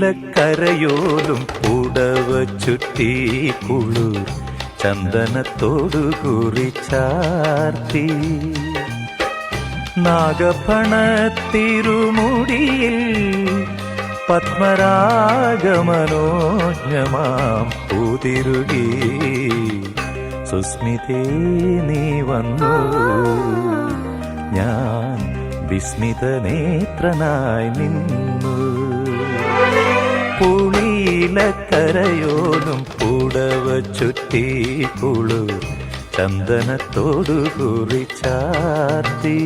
നീലക്കരയോലും ഉടവ ചുറ്റി കുളിർ ചന്ദനത്തോടു കുറിച്ചാർത്തി നാഗപണത്തിരുമുടിയിൽ പത്മരാഗമനോജ്ഞമാം പൂതിരുകി. സുസ്മിതേ നീ വന്നു. ഞാൻ വിസ്മിത നേത്രനായി നിന്നു. പുളിയിലക്കരയോലും പുടവ ചുറ്റി പുളു ചന്ദനത്തോടു കുറിച്ചാർത്തി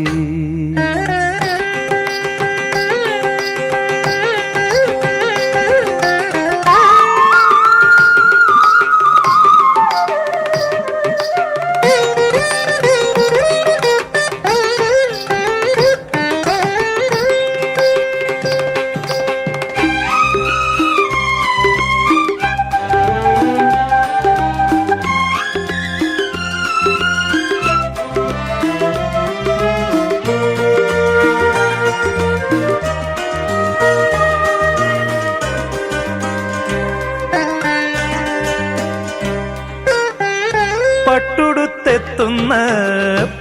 പട്ടുടുത്തെത്തുന്ന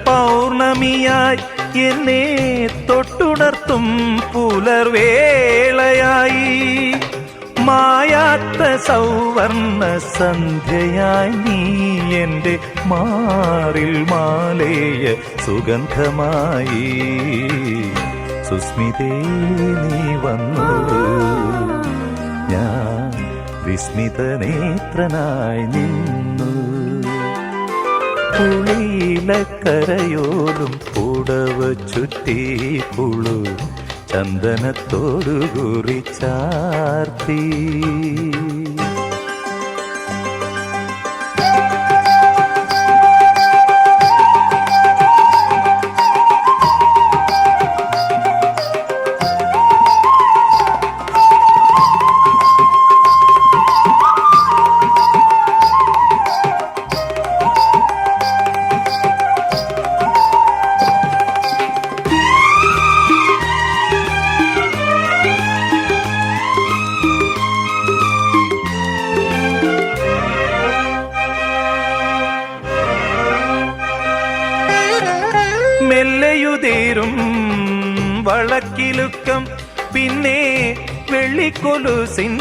പൗർണമിയായി എന്നെ തൊട്ടുണർത്തും പുലർവേളയായി. മായാത്ത സൗവർണ സന്ധ്യയായി നീ എന്റെ മാറിൽ മാലേയ സുഗന്ധമായി. സുസ്മിതേ നീ വന്നു. ഞാൻ വിസ്മിതനേത്രനായി നിന്നു. പുളിയിലക്കരയോലും പുടവ ചുറ്റി പുളു ചന്ദനത്തോടു കുറിച്ചാർത്തി വളക്കിലുക്കം പിന്നെ വെള്ളിക്കൊലുസിൻ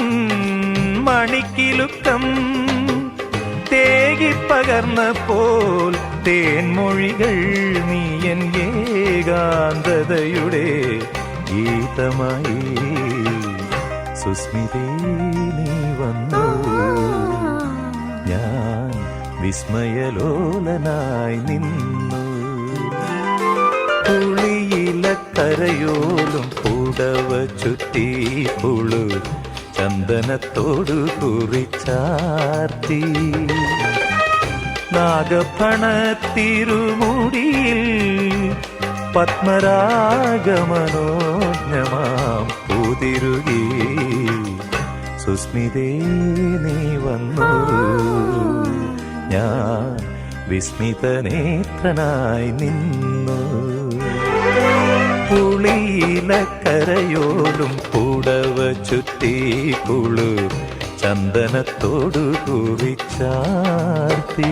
മണിക്കിലുക്കം. പോൽ തേൻമൊഴികൾ നീ എൻ ഏകാന്തതയുടെ ഗീതമായി. സുസ്മിതേ നീ വന്നു. ഞാൻ വിസ്മയലോലനായി നിന്നു. പുളിയിലക്കരയോലും പുടവ ചുറ്റി പുളു ചന്ദനത്തോടു കുറിച്ചാർത്തി നാഗഫണത്തിരുമുടിയിൽ പത്മരാഗമനോജ്ഞമാം പൂതിരുകി. സുസ്മിതേ നീ വന്നു. ഞാൻ വിസ്മിതനേത്രനായി നിന്നു പുളിയിലക്കരയോലും പുടവ ചുറ്റി കുളു ചന്ദനത്തോടു കുറിച്ചാർത്തി